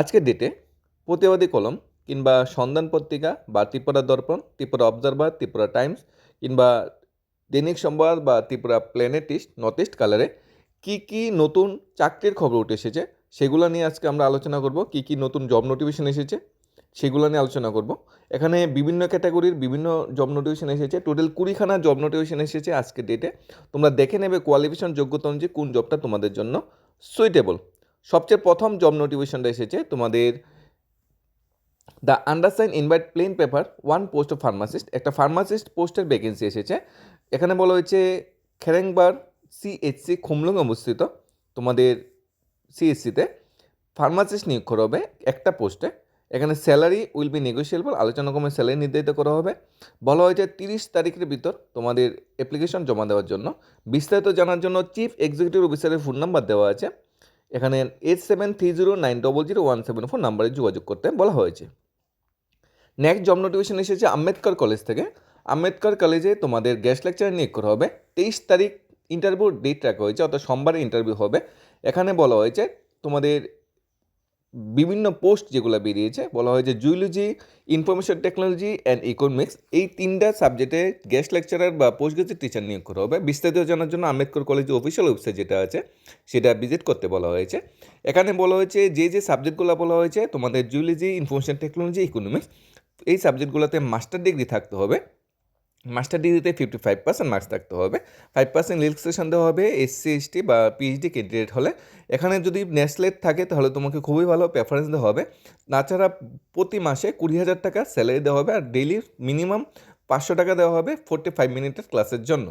আজকের ডেটে প্রতিবাদী কলম কিংবা সন্ধান পত্রিকা বা ত্রিপুরা দর্পণ, ত্রিপুরা অবজারভার ত্রিপুরা টাইমস কিংবা দৈনিক সংবাদ বা ত্রিপুরা প্ল্যানেটিস্ট নর্থ ইস্ট কালারে কী কী নতুন চাকরির খবর উঠে এসেছে সেগুলো নিয়ে আজকে আমরা আলোচনা করব। কী কী নতুন জব নোটিফিকেশন এসেছে সেগুলো নিয়ে আলোচনা করব। এখানে বিভিন্ন ক্যাটাগরির বিভিন্ন জব নোটিফিকেশন এসেছে। টোটাল কুড়িখানা জব নোটিফিকেশন এসেছে আজকের ডেটে তোমরা দেখে নেবে কোয়ালিফিকেশন যোগ্যতা অনুযায়ী কোন জবটা তোমাদের জন্য সুইটেবল সবচেয়ে প্রথম জব নোটিফিকেশনটা এসেছে তোমাদের the undersign invite plain paper one post of pharmacist একটা ফার্মাসিস্ট পোস্টের ভ্যাকেন্সি এসেছে। এখানে বলা হয়েছে, খেরেংবার সিএইচসি খুমলুং অবস্থিত, তোমাদের সিএসসিতে ফার্মাসিস্ট নিয়োগ করা হবে একটা পোস্টে এখানে স্যালারি উইল বি নেগোসিয়েবল আলোচনা কমে স্যালারি নির্ধারিত করা হবে। বলা হয়েছে, তিরিশ তারিখের ভিতর তোমাদের অ্যাপ্লিকেশন জমা দেওয়ার জন্য। বিস্তারিত জানার জন্য চিফ এক্সিকিউটিভ অফিসারের ফোন নাম্বার দেওয়া আছে। এখানে eight seven three zero nine double zero one seven four নাম্বারে যোগাযোগ করতে বলা হয়েছে। নেক্সট জব নোটিফিকেশন এসেছে আম্বেদকর কলেজ থেকে। আম্বেদকর কলেজে তোমাদের গেস্ট লেকচার নিয়োগ করা হবে। তেইশ তারিখ ইন্টারভিউ ডেট রাখা হয়েছে, অর্থাৎ সোমবারে ইন্টারভিউ হবে। এখানে বলা হয়েছে, তোমাদের বিভিন্ন পোস্ট যেগুলো বেরিয়েছে, বলা হয়েছে zoology, information technology and economics এই তিনটা সাবজেক্টে গেস্ট লেকচারার বা পোস্ট গ্রাজুয়েট টিচার নিয়োগ করা হবে। বিস্তারিত জানার জন্য আম্বেদকর কলেজের অফিসিয়াল ওয়েবসাইট যেটা আছে, সেটা ভিজিট করতে বলা হয়েছে। এখানে বলা হয়েছে যে যে সাবজেক্টগুলো বলা হয়েছে, তোমাদের জুলজি, ইনফরমেশন টেকনোলজি ইকোনমিক্স এই সাবজেক্টগুলোতে মাস্টার ডিগ্রি থাকতে হবে। মাস্টার ডিগ্রিতে ফিফটি ফাইভ পার্সেন্ট মার্কস থাকতে হবে ফাইভ পার্সেন্ট রিল্যাক্সেশন দেওয়া হবে এসসি এসটি বা পিএইচডি ক্যান্ডিডেট হলে। এখানে যদি নেসলেট থাকে, তাহলে তোমাকে খুবই ভালো প্রেফারেন্স দেওয়া হবে। তাছাড়া প্রতি মাসে কুড়ি হাজার টাকা স্যালারি দেওয়া হবে আর ডেইলি মিনিমাম পাঁচশো টাকা দেওয়া হবে ফোর্টি ফাইভ মিনিটের ক্লাসের জন্য।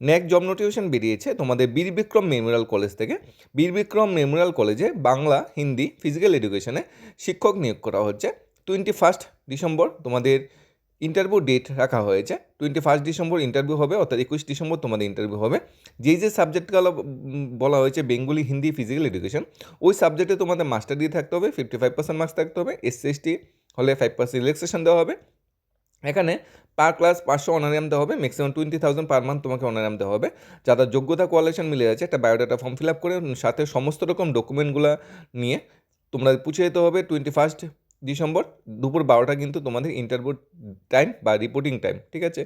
নেক্সট জব নোটিফিকেশন বেরিয়েছে তোমাদের বীর বিক্রম মেমোরিয়াল কলেজ থেকে। বীর বিক্রম মেমোরিয়াল কলেজে বাংলা, হিন্দি ফিজিক্যাল এডুকেশনে শিক্ষক নিয়োগ করা হচ্ছে। টোয়েন্টি ফার্স্ট ডিসেম্বর তোমাদের ইন্টারভিউ ডেট রাখা হয়েছে। টোয়েন্টি ফার্স্ট ডিসেম্বর ইন্টারভিউ হবে, অর্থাৎ একুশ ডিসেম্বর তোমাদের ইন্টারভিউ হবে। যেই যে সাবজেক্টগুলো বলা হয়েছে বেঙ্গলি, হিন্দি ফিজিক্যাল এডুকেশন ওই সাবজেক্টে তোমাদের মাস্টার দিয়ে থাকতে হবে ফিফটি ফাইভ পার্সেন্ট মার্কস থাকতে হবে এসসি হলে ফাইভ পার্সেন্ট রিল্যাক্সেশন দেওয়া হবে। এখানে পার ক্লাস পাঁচশো অনারাম দেওয়া হবে maximum twenty thousand per month তোমাকে অনারিয়াম দেওয়া হবে। যাদের যোগ্যতা কোয়ালিফিকেশন মিলে যাচ্ছে একটা বায়োডাটা ফর্ম ফিল আপ করে, সাথে সমস্ত রকম ডকুমেন্টগুলো নিয়ে তোমরা পুছে যেতে হবে। টোয়েন্টি ফার্স্ট ডিসেম্বর দুপুর বারোটা কিন্তু তোমাদের ইন্টারভিউ টাইম বা রিপোর্টিং টাইম ঠিক আছে?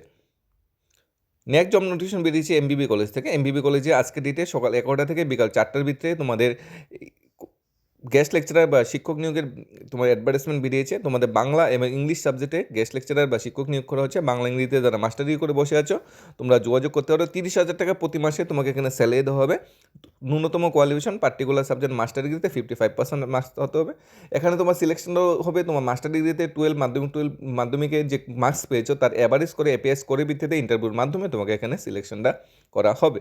নেক্সট জব নোটিফিকেশন বেরিয়েছে এমবিবি কলেজ থেকে। এমবিবি কলেজে আজকে ডেটে সকাল এগারোটা থেকে বিকাল চারটার ভিতরে তোমাদের গেস্ট লেকচারার বা শিক্ষক নিয়োগের তোমার অ্যাডভার্টাইজমেন্ট বেরিয়েছে। তোমাদের বাংলা এবং ইংলিশ সাবজেক্টে গেস্ট লেকচারার বা শিক্ষক নিয়োগ করা হচ্ছে। বাংলা, ইংরেজিতে যারা মাস্টার ডিগ্রি করে বসে আছো, তোমরা যোগাযোগ করতে পারো। তিরিশ হাজার টাকা প্রতি মাসে তোমাকে এখানে স্যালারি দেওয়া হবে। ন্যূনতম কোয়ালিফিকেশন পার্টিকুলার সাবজেক্ট মাস্টার ডিগ্রিতে ফিফটি ফাইভ পার্সেন্ট মার্কস হতে হবে। এখানে তোমার সিলেকশনও হবে। তোমার মাস্টার ডিগ্রিতে টুয়েলভ মাধ্যমিক টুয়েলভ মাধ্যমিকে যে মার্কস পেয়েছ, তার অ্যাভারেজ করে এপিএস করে ভিত্তিতে ইন্টারভিউর মাধ্যমে তোমাকে এখানে সিলেকশনটা করা হবে।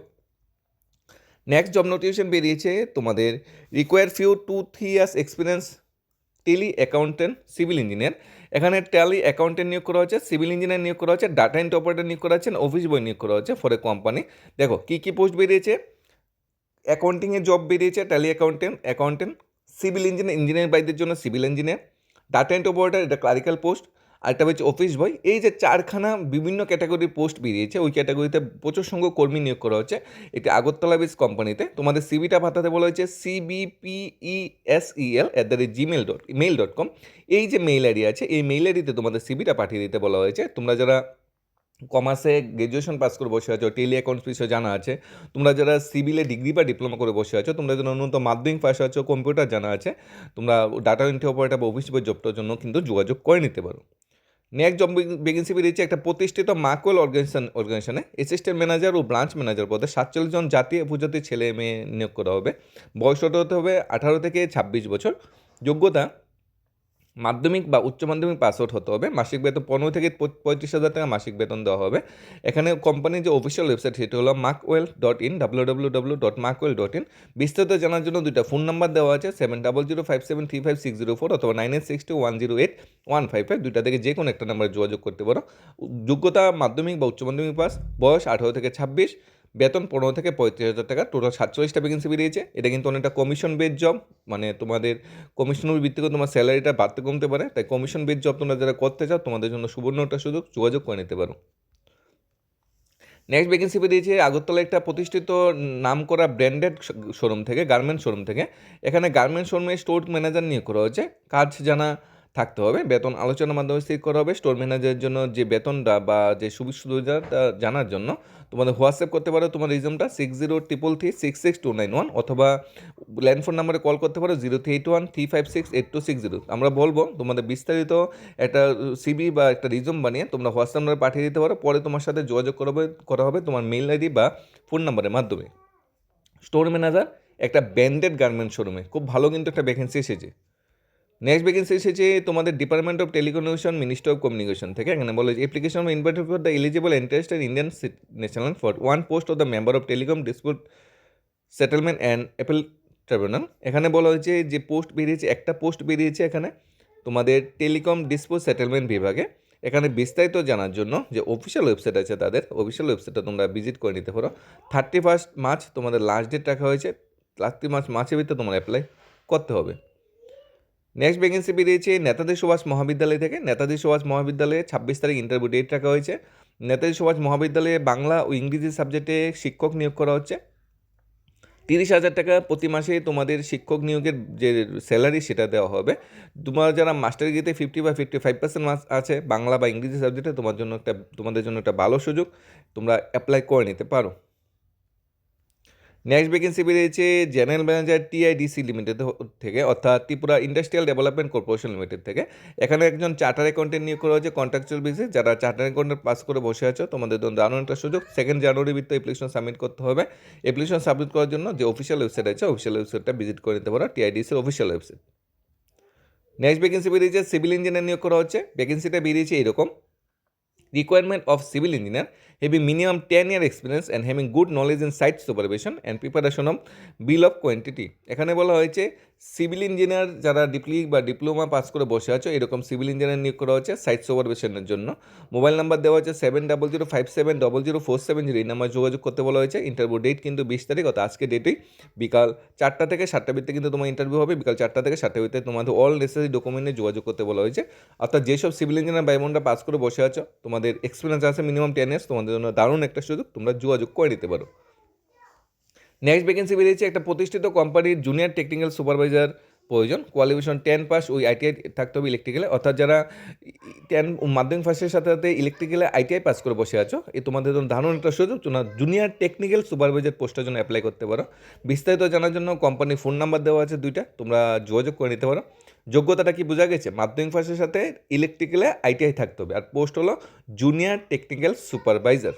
নেক্সট জব নোটিফিকেশন বেরিয়েছে তোমাদের require few two three years experience tally accountant civil engineer এখানে ট্যালি অ্যাকাউন্টেন্ট নিয়োগ করা হচ্ছে সিভিল ইঞ্জিনিয়ার নিয়োগ করা হচ্ছে ডাটা এন্ট্রি অপারেটর নিয়োগ করা হচ্ছে অফিস বয় নিয়োগ করা হচ্ছে ফর এ কোম্পানি দেখো, কী কী পোস্ট বেরিয়েছে? অ্যাকাউন্টিংয়ের জব বেরিয়েছে Tally accountant accountant civil engineer engineer বাইদের জন্য civil engineer data entry operator এটা ক্লারিক্যাল পোস্ট আরেকটা হচ্ছে অফিস বয় এই যে চারখানা বিভিন্ন ক্যাটাগরির পোস্ট বেরিয়েছে, ওই ক্যাটাগরিতে প্রচুর সংখ্যক কর্মী নিয়োগ করা হচ্ছে। এটি আগরতলা বেস কোম্পানিতে তোমাদের সিবিটা পাঠাতে বলা হয়েছে CBPESEL at the rate gmail dot mail dot com এই যে মেইল আইডি আছে, এই মেইল আইডিতে তোমাদের সিবিটা পাঠিয়ে দিতে বলা হয়েছে। তোমরা যারা কমার্সে গ্র্যাজুয়েশন পাস করে বসে আছো টেলি অ্যাকাউন্টস বিষয়ে জানা আছে, তোমরা যারা সিভিলে ডিগ্রি বা ডিপ্লোমা করে বসে আছো, তোমরা যারা ন্যূনতম মাধ্যমিক পাস আছো কম্পিউটার জানা আছে, তোমরা ডাটা এন্ট্রি অপারেটর বা অফিস জবটার জন্য কিন্তু যোগাযোগ করে নিতে পারো। নেক্সট জব ভ্যাকেন্সি বেরিয়েছে একটা প্রতিষ্ঠিত মাকোয়েল অর্গানাইজেশন অর্গানাইজেশনে। অ্যাসিস্ট্যান্ট ম্যানেজার ও ব্রাঞ্চ ম্যানেজার পদে সাতচল্লিশ জন জাতীয় উপজাতির ছেলে মেয়ে নিয়োগ করা হবে। বয়স হতে হবে আঠারো থেকে ছাব্বিশ বছর। যোগ্যতা, মাধ্যমিক বা উচ্চ মাধ্যমিক পাস আউট হতে হবে। মাসিক বেতন পনেরো থেকে পঁয়ত্রিশ হাজার টাকা মাসিক বেতন দেওয়া হবে। এখানে কোম্পানির যে অফিসিয়াল ওয়েবসাইট সেটি হলো Makwell dot in W W W dot Makwell dot in বিস্তারিত জানার জন্য দুইটা ফোন নাম্বার দেওয়া আছে seven double zero five seven three five six zero four অথবা nine eight six two one zero eight one five five দুইটা থেকে যে কোনো একটা নাম্বারে যোগাযোগ করতে পারো। যোগ্যতা মাধ্যমিক বা উচ্চ মাধ্যমিক পাস বয়স আঠারো থেকে ছাব্বিশ, বেতন পনেরো থেকে পঁয়ত্রিশ হাজার টাকা টোটাল সাতচল্লিশটা ভ্যাকেন্সি বেরিয়েছে। এটা কিন্তু অনেকটা কমিশন বেড জব মানে তোমাদের কমিশনের ভিত্তিতে তোমার স্যালারিটা বাড়তে কমতে পারে। তাই কমিশন বেড জব তোমরা যারা করতে চাও, তোমাদের জন্য সুবর্ণ একটা সুযোগ, যোগাযোগ করে নিতে পারো। নেক্সট ভ্যাকেন্সি বেরিয়েছে আগরতলা একটা প্রতিষ্ঠিত নাম করা ব্র্যান্ডেড শোরুম থেকে গার্মেন্ট শোরুম থেকে। এখানে গার্মেন্ট শোরুমে স্টোর ম্যানেজার নিয়োগ করা হয়েছে। কাজ জানা থাকতে হবে। বেতন আলোচনার মাধ্যমে স্থির করা হবে। স্টোর ম্যানেজারের জন্য যে বেতনটা বা যে সুবিধা সুবিধাটা জানার জন্য তোমাদের হোয়াটসঅ্যাপ করতে পারো। তোমার রিজমটা six zero triple three six six two nine one অথবা ল্যান্ড ফোন নাম্বারে কল করতে পারো zero three eight one three five six eight two six zero আমরা বলব, তোমাদের বিস্তারিত একটা সিবি বা একটা রিজম বানিয়ে তোমরা হোয়াটসঅ্যাপ নাম্বারে পাঠিয়ে দিতে পারো। পরে তোমার সাথে যোগাযোগ করা হবে করা হবে তোমার মেইল আইডি বা ফোন নাম্বারের মাধ্যমে। স্টোর ম্যানেজার একটা ব্র্যান্ডেড গার্মেন্ট শোরুমে খুব ভালো কিন্তু একটা ভ্যাকেন্সি এসেছে। নেক্সট ভ্যাকেন্সি এসেছে তোমাদের department of telecommunication minister of communication থেকে। এখানে বলে যে application invited for the eligible interested Indian national for one post of the member of telecom dispute settlement and appeal tribunal এখানে বলা হয়েছে যে পোস্ট বেরিয়েছে, একটা পোস্ট বেরিয়েছে এখানে তোমাদের টেলিকম ডিসপুট সেটেলমেন্ট বিভাগে। এখানে বিস্তারিত জানার জন্য যে অফিসিয়াল ওয়েবসাইট আছে তাদের অফিসিয়াল ওয়েবসাইটটা তোমরা ভিজিট করে নিতে পারো। থার্টি ফার্স্ট মার্চ তোমাদের লাস্ট ডেট রাখা হয়েছে। থার্টি মার্চ মার্চের ভিতরে তোমরা অ্যাপ্লাই করতে হবে। নেক্সট ভ্যাকেন্সি বেরিয়েছে নেতাজি সুভাষ মহাবিদ্যালয় থেকে। নেতাজি সুভাষ মহাবিদ্যালয়ে ছাব্বিশ তারিখ ইন্টারভিউ ডেট রাখা হয়েছে। নেতাজি সুভাষ মহাবিদ্যালয়ে বাংলা ও ইংরেজি সাবজেক্টে শিক্ষক নিয়োগ করা হচ্ছে। তিরিশ হাজার টাকা প্রতি মাসে তোমাদের শিক্ষক নিয়োগের যে স্যালারি সেটা দেওয়া হবে। তোমার যারা মাস্টার ডিগ্রিতে ফিফটি বা ফিফটি ফাইভ পার্সেন্ট মার্কস আছে, বাংলা বা ইংরেজি সাবজেক্টে তোমার জন্য একটা, তোমাদের জন্য একটা ভালো সুযোগ। তোমরা অ্যাপ্লাই করে নিতে পারো। নেক্সট ভ্যাকেন্সি বেরিয়েছে জেনারেল ম্যানেজার টিআইডিসি লিমিটেড থেকে, অর্থাৎ Tripura industrial development corporation limited থেকে। এখানে একজন চার্টার অ্যাকাউন্টেন্ট নিয়োগ করা হয়েছে কন্ট্রাকচুয়াল বেসিস যারা চার্টার অ্যাকাউন্টেন্ট পাস করে বসে আছো, তোমাদের জন্য দারুণ একটা সুযোগ। সেকেন্ড জানুয়ারি ভিত্তিতে অ্যাপ্লিকেশন সাবমিট করতে হবে। অ্যাপ্লিকেশন সাবমিট করার জন্য যে অফিসিয়াল ওয়েবসাইট আছে অফিসিয়াল ওয়েবসাইটটা ভিজিট করে নিতে পারো টিআইডিসির অফিসিয়াল ওয়েবসাইট নেক্সট ভ্যাকেন্সি বেরিয়েছে সিভিল ইঞ্জিনিয়ার নিয়োগ করা হচ্ছে। ভ্যাকেন্সিটা বেরিয়েছে এরকম। Requirement of civil engineer having minimum 10 year experience and having good knowledge in site supervision and preparation of bill of quantity এখানে বলা হয়েছে সিভিল ইঞ্জিনিয়ার যারা ডিপ্লি বা ডিপ্লোমা পাস করে বসে আছো, এরকম সিভিল ইঞ্জিনিয়ার নিয়োগ করা হচ্ছে সাইট সুপারভিশনের জন্য। মোবাইল নাম্বার দেওয়া হচ্ছে seven double zero five seven double zero four seven zero এই নাম্বার যোগাযোগ করতে বলা হয়েছে। ইন্টারভিউ ডেট কিন্তু বিশ তারিখ, অর্থাৎ আজকে ডেটেই বিকাল চারটা থেকে সাতটা ভিত্তিতে কিন্তু তোমার ইন্টারভিউ হবে। বিকাল চারটা থেকে সাতটা ভিত্তিতে তোমাদের অল নেসেসারি ডকুমেন্টে যোগাযোগ করতে বলা হয়েছে। অর্থাৎ যেসব সিভিল ইঞ্জিনিয়ার বাইমনটা পাস করে বসে আছো, তোমাদের এক্সপিরিয়েন্স আছে মিনিমাম টেন ইয়ার্স তোমাদের জন্য দারুণ একটা সুযোগ, তোমরা যোগাযোগ করে নিতে পারো। নেক্সট ভ্যাকেন্সি বেরিয়েছে একটা প্রতিষ্ঠিত কোম্পানির জুনিয়র টেকনিক্যাল সুপারভাইজার প্রয়োজন। কোয়ালিফিকেশন টেন পাস ওই আইটিআই থাকতে হবে ইলেকট্রিক্যালে অর্থাৎ যারা টেন মাধ্যমিক ফার্স্টের সাথে সাথে ইলেকট্রিক্যালে আইটিআই পাস করে বসে আছো এই তোমাদের জন্য ধারণ একটা সুযোগ। তোমরা জুনিয়র টেকনিক্যাল সুপারভাইজার পোস্টের জন্য অ্যাপ্লাই করতে পারো। বিস্তারিত জানার জন্য কোম্পানির ফোন নাম্বার দেওয়া আছে দুইটা, তোমরা যোগাযোগ করে নিতে পারো। যোগ্যতাটা কি বোঝা গেছে? মাধ্যমিক ফার্স্টের সাথে ইলেকট্রিক্যালে আইটিআই থাকতে হবে। আর পোস্ট হলো জুনিয়র টেকনিক্যাল সুপারভাইজার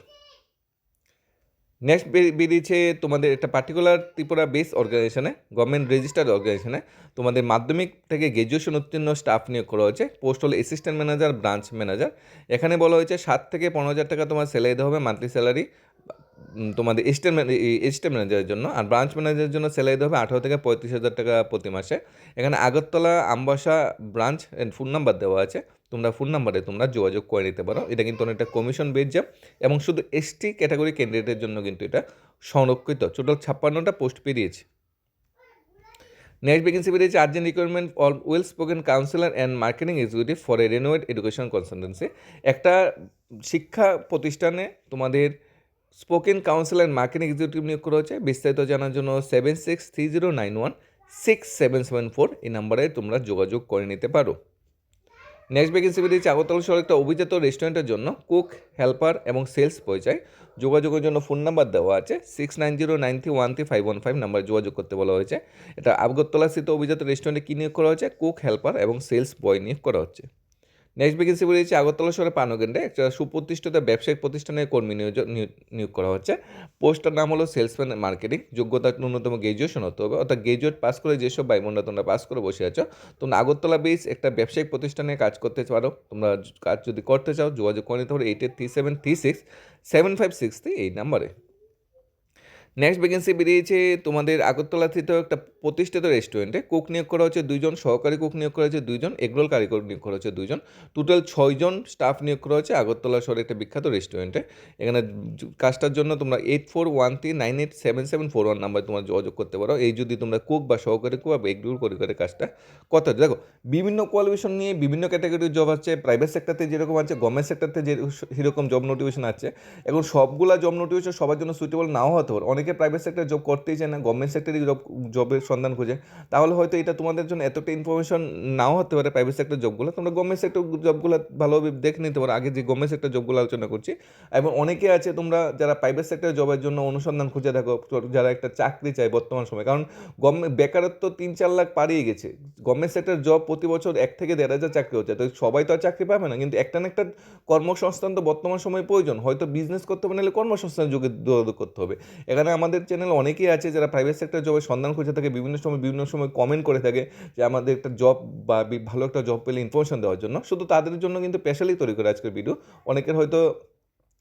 নেক্সট বেরিয়েছে তোমাদের একটা পার্টিকুলার ত্রিপুরা বেস অর্গানাইজেশনে গভর্নমেন্ট রেজিস্টার্ড অর্গানাইজেশনে তোমাদের মাধ্যমিক থেকে গ্র্যাজুয়েশন উত্তীর্ণ স্টাফ নিয়োগ করা হয়েছে। পোস্ট হলো অ্যাসিস্ট্যান্ট ম্যানেজার ব্রাঞ্চ ম্যানেজার এখানে বলা হয়েছে সাত থেকে পনেরো হাজার টাকা তোমার স্যালারি দেওয়া হবে মান্থলি স্যালারি তোমাদের এস্টেট এস্টেট ম্যানেজারের জন্য। আর ব্রাঞ্চ ম্যানেজারের জন্য স্যালারি দেওয়া হবে আঠারো থেকে পঁয়ত্রিশ হাজার টাকা প্রতি মাসে। এখানে Agartala, Ambassa branch phone number দেওয়া আছে। তোমরা ফোন নাম্বারে তোমরা যোগাযোগ করে নিতে পারো। এটা কিন্তু অনেকটা কমিশন বেজ যাব এবং শুধু এসটি ক্যাটাগরি ক্যান্ডিডেটের জন্য কিন্তু এটা সংরক্ষিত। টোটাল ছাপ্পান্নটা পোস্ট পেরিয়েছে। নেক্সট ভ্যাকেন্সি বেরিয়েছে urgent requirement all well spoken counsellor and marketing executive for a renowned education consultancy একটা শিক্ষা প্রতিষ্ঠানে তোমাদের spoken council and marketing executive নিয়োগ করা হচ্ছে বিস্তারিত জানার জন্য seven six three zero nine one six seven seven four এই নাম্বারে তোমরা যোগাযোগ করে নিতে পারো। নেক্সট ভ্যাকেন্সি দিয়েছে আগরতলা শহরে একটা অভিজাত রেস্টুরেন্টের জন্য কুক হেল্পার এবং সেলস পরিচয়। যোগাযোগের জন্য ফোন নাম্বার দেওয়া আছে six nine zero nine three one three five one five নাম্বারে যোগাযোগ করতে বলা হয়েছে। এটা আগরতলা স্থিত অভিজাত রেস্টুরেন্টে কী নিয়োগ করা হয়েছে? কুক হেল্পার এবং সেলস বয় নিয়োগ করা হচ্ছে। নেক্সট ভ্যাকেন্সি বেরিয়েছে আগরতলা শহরে পানকেন্দ্রে একটা সুপ্রতিষ্ঠিত ব্যবসায়িক প্রতিষ্ঠানের কর্মী নিয়োগ করা হচ্ছে। পোস্টার নাম হলো সেলসম্যান মার্কেটিং। যোগ্যতা ন্যূনতম গ্রাজুয়েশন হতে হবে। অর্থাৎ গ্রাজুয়েট পাস করে যেসব ভাই তোমরা পাস করে বসে আছো, তোমরা আগরতলা বেস একটা ব্যবসায়িক প্রতিষ্ঠানে কাজ করতে পারো। তোমরা কাজ যদি করতে চাও, যোগাযোগ করে নিতে পারো। Eight eight three seven three six seven five six three এই নাম্বারে নেক্সট ভ্যাকেন্সি বেরিয়েছে তোমাদের আগরতলা আগরতলাস্থিত একটা প্রতিষ্ঠিত রেস্টুরেন্টে কুক নিয়োগ করা হচ্ছে দুইজন, সহকারী কুক নিয়োগ করা হচ্ছে দুইজন, এগরোল কারিগর নিয়োগ করা হচ্ছে দুইজন। টোটাল ছয়জন স্টাফ নিয়োগ করা হচ্ছে আগরতলা শহরে একটা বিখ্যাত রেস্টুরেন্টে এখানে কাজটার জন্য তোমরা eight four one three nine eight seven seven four one number তোমরা যোগাযোগ করতে পারো। এই যদি তোমরা কুক বা সহকারী কুক বা এগরোল কারিগরের কাজটা হচ্ছে। দেখো, বিভিন্ন কোয়ালিফিকেশন নিয়ে বিভিন্ন ক্যাটাগরির জব আছে প্রাইভেট সেক্টরতে যেরকম আছে গভর্নমেন্ট সেক্টরতে যে সেরকম জব নোটিফিকেশন আছে এখন সবগুলা জব নোটিফিকেশন সবার জন্য সুইটেবল নাও হতে পারে। অনেকে প্রাইভেট সেক্টরে জব করতেই চায় না গভর্নমেন্ট সেক্টরে জব জবের সন্ধান খুঁজে, তাহলে হয়তো এটা তোমাদের জন্য এতটা ইনফরমেশন নাও হতে পারে প্রাইভেট সেক্টর জবগুলো তোমরা গভর্নমেন্ট সেক্টর জবগুলো ভালোভাবে দেখে নিতে পারো। আগে যে গভর্নমেন্ট সেক্টর জবগুলো আলোচনা করছি, এবং অনেকে আছে তোমরা যারা প্রাইভেট সেক্টর জবের জন্য অনুসন্ধান খুঁজে থাকো যারা একটা চাকরি চায় বর্তমান সময়। কারণ গভর্নমেন্ট বেকারত্ব তিন চার লাখ পারিয়ে গেছে। গভর্নমেন্ট সেক্টর জব প্রতি বছর এক থেকে দেড় হাজার চাকরি হচ্ছে। তো সবাই তো আর চাকরি পাবে না, কিন্তু একটা না একটা কর্মসংস্থান তো বর্তমান সময়ে প্রয়োজন। হয়তো বিজনেস করতে হবে, নাহলে কর্মসংস্থান যুগে করতে হবে। এখানে আমাদের চ্যানেল অনেকেই আছে যারা প্রাইভেট সেক্টর জবের সন্ধান খুঁজে থাকে, বিভিন্ন সময় বিভিন্ন সময় কমেন্ট করে থাকে যে আমাদের একটা জব বা ভালো একটা জব পেলে ইনফরমেশন দেওয়ার জন্য। শুধু তাদের জন্য কিন্তু স্পেশালি তৈরি করে আজকের ভিডিও অনেকের হয়তো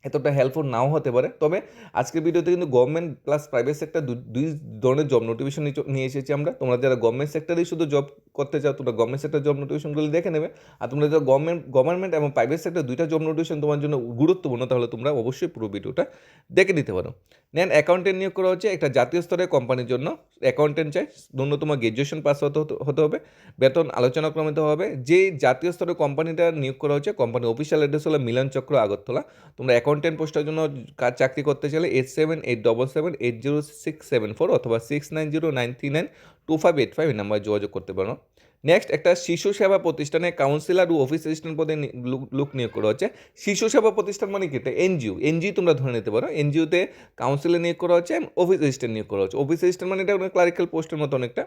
এতটা হেল্পফুল নাও হতে পারে। তবে আজকের ভিডিওতে কিন্তু গভর্নমেন্ট প্লাস প্রাইভেট সেক্টর দুই ধরনের জব নোটিফিকেশন নিয়ে এসেছি আমরা। তোমরা যারা গভর্নমেন্ট সেক্টরেই শুধু জব করতে চাও, তোমরা গভর্নমেন্ট সেক্টর জব নোটিফিকেশনগুলো দেখে নেবে। আর তোমরা যারা গভর্নমেন্ট গভর্নমেন্ট এবং প্রাইভেট সেক্টর দুইটা জব নোটিফিকেশন তোমার জন্য গুরুত্বপূর্ণ, তাহলে তোমরা অবশ্যই পুরো ভিডিওটা দেখে নিতে পারো। নেন অ্যাকাউন্টেন্ট নিয়োগ করা হচ্ছে একটা জাতীয় স্তরের কোম্পানির জন্য। অ্যাকাউন্টেন্ট চাই, ন্যূনতম গ্র্যাজুয়েশন পাস হতে হতে- হবে। বেতন আলোচনা ক্রমিত হবে। যে জাতীয় স্তরের কোম্পানিটা নিয়োগ করা হচ্ছে কোম্পানির অফিসিয়াল অ্যাড্রেস হলো মিলন চক্র আগরতলা। তোমরা অ্যাকাউন্টেন্ট পোস্টের জন্য কাজ চাকরি করতে চাইলে eight seven eight double seven eight zero six seven four অথবা six nine zero nine three nine two five eight five এই নাম্বারে যোগাযোগ করতে পারো। নেক্সট একটা শিশু সেবা প্রতিষ্ঠানে কাউন্সিলর ও অফিস অ্যাসিস্ট্যান্ট পদে লোক- নিয়োগ করা হচ্ছে। শিশু সেবা প্রতিষ্ঠান মানে কি? এনজিও এনজিও তোমরা ধরে নিতে পারো। এনজিওতে কাউন্সিলর নিয়োগ করা হচ্ছে অফিস অ্যাসিস্ট্যান্ট নিয়োগ করা হচ্ছে। অফিস অ্যাসিস্ট্যান্ট মানে এটা ক্লারিক্যাল পোস্টের মতো অনেকটা।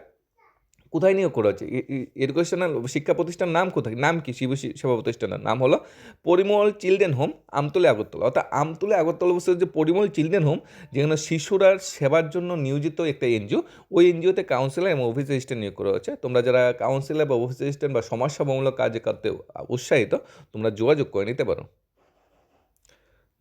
কোথায় নিয়োগ করা হচ্ছে? এডুকেশনাল শিক্ষা প্রতিষ্ঠান নাম কোথায়? নাম কি? শিশু শি- সেবা প্রতিষ্ঠানের নাম হলো পরিমল চিলড্রেন হোম, আমতলে আগরতলা। অর্থাৎ আমতলে আগরতলা অবস্থিত যে পরিমল চিলড্রেন হোম, যেখানে শিশুরা সেবার জন্য নিয়োজিত একটা এনজিও, ওই এনজিওতে কাউন্সিলর এবং অফিস অ্যাসিস্ট্যান্ট নিয়োগ করা হচ্ছে। তোমরা যারা কাউন্সিলর বা অফিস অ্যাসিস্ট্যান্ট বা সমাজসেবামূলক কাজে করতে উৎসাহিত, তোমরা যোগাযোগ করে নিতে পারো।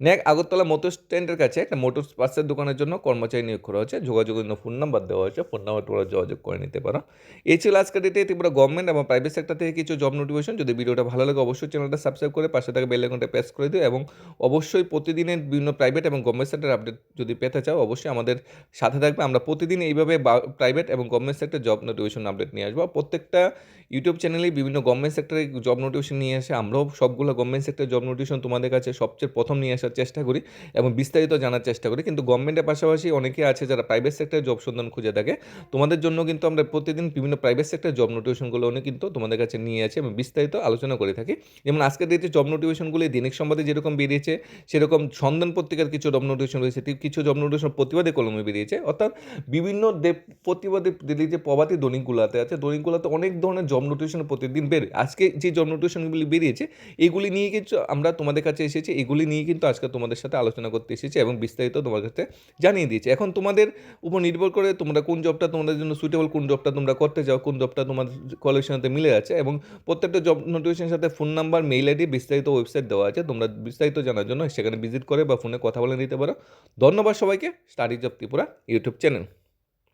নেক আগরতলা মোটর স্ট্যান্ডের কাছে একটা মোটর পার্সের দোকানের জন্য কর্মচারী নিয়োগ করা হয়েছে। যোগাযোগের জন্য ফোন নাম্বার দেওয়া হয়েছে, ফোন নাম্বার তোমরা যোগাযোগ করে নিতে পারো। এই ছিল আজকের ডেটে ত্রিপুরা গভর্নমেন্ট এবং প্রাইভেট সেক্টর থেকে কিছু জব নোটিফিকেশন যদি ভিডিওটা ভালো লাগে, অবশ্যই চ্যানেলটা সাবস্ক্রাইব করে পাশে থাকা বেল আইকনটা প্রেস করে দিও এবং অবশ্যই প্রতিদিনের বিভিন্ন প্রাইভেট এবং গভর্নমেন্ট সেক্টর আপডেট যদি পেতে চাও, অবশ্যই আমাদের সাথে থাকবে। আমরা প্রতিদিন এইভাবে প্রাইভেট এবং government sector job notification update নিয়ে আসব। প্রত্যেকটা ইউটিউব চ্যানেলেই বিভিন্ন গভর্নমেন্ট সেক্টরে জব নোটিফিকেশন নিয়ে আসে আমরাও সবগুলো গভর্নমেন্ট সেক্টর জব নোটিফিকেশন তোমাদের কাছে সবচেয়ে প্রথম নিয়ে আসার চেষ্টা করি এবং বিস্তারিত জানার চেষ্টা করি। কিন্তু গভর্নমেন্টের পাশাপাশি অনেকে আছে যারা প্রাইভেট সেক্টরে জব সন্ধান খুঁজে থাকে। তোমাদের জন্য কিন্তু আমরা প্রতিদিন বিভিন্ন প্রাইভেট সেক্টর জব নোটিফিকেশনগুলো কিন্তু তোমাদের কাছে নিয়ে আছে এবং বিস্তারিত আলোচনা করে থাকি। যেমন আজকের ডেটে জব নোটিফিকেশনগুলি দৈনিক সংবাদে যেরকম বেরিয়েছে, সেরকম সন্ধান পত্রিকার কিছু জব নোটিফিকেশন রয়েছে কিছু জব নোটিফিকেশন প্রতিবাদে কলমে বেরিয়েছে। অর্থাৎ বিভিন্ন দে- প্রতিবাদী দিল্লি যে প্রবাদী দৈনিকগুলোতে আছে দৈনিকগুলোতে অনেক ধরনের জব নোটিফিকেশন প্রতিদিন বের আজকে যে জব নোটিফিকেশনগুলি বেরিয়েছে, এগুলি নিয়ে কিন্তু আমরা তোমাদের কাছে এসেছি। এগুলি নিয়ে কিন্তু আজকে তোমাদের সাথে আলোচনা করতে এসেছি এবং বিস্তারিত তোমার কাছে জানিয়ে দিয়েছি। এখন তোমাদের উপর নির্ভর করে তোমরা কোন জবটা তোমাদের জন্য সুইটেবল কোন জবটা তোমরা করতে চাও, কোন জবটা তোমাদের কোয়ালিফিকেশনের সাথে মিলে আছে এবং প্রত্যেকটা জব নোটিফিকেশনের সাথে ফোন নাম্বার মেইল আইডি বিস্তারিত ওয়েবসাইট দেওয়া আছে। তোমরা বিস্তারিত জানার জন্য সেখানে ভিজিট করে বা ফোনে কথা বলে নিতে পারো। ধন্যবাদ সবাইকে। Study job Tripura YouTube channel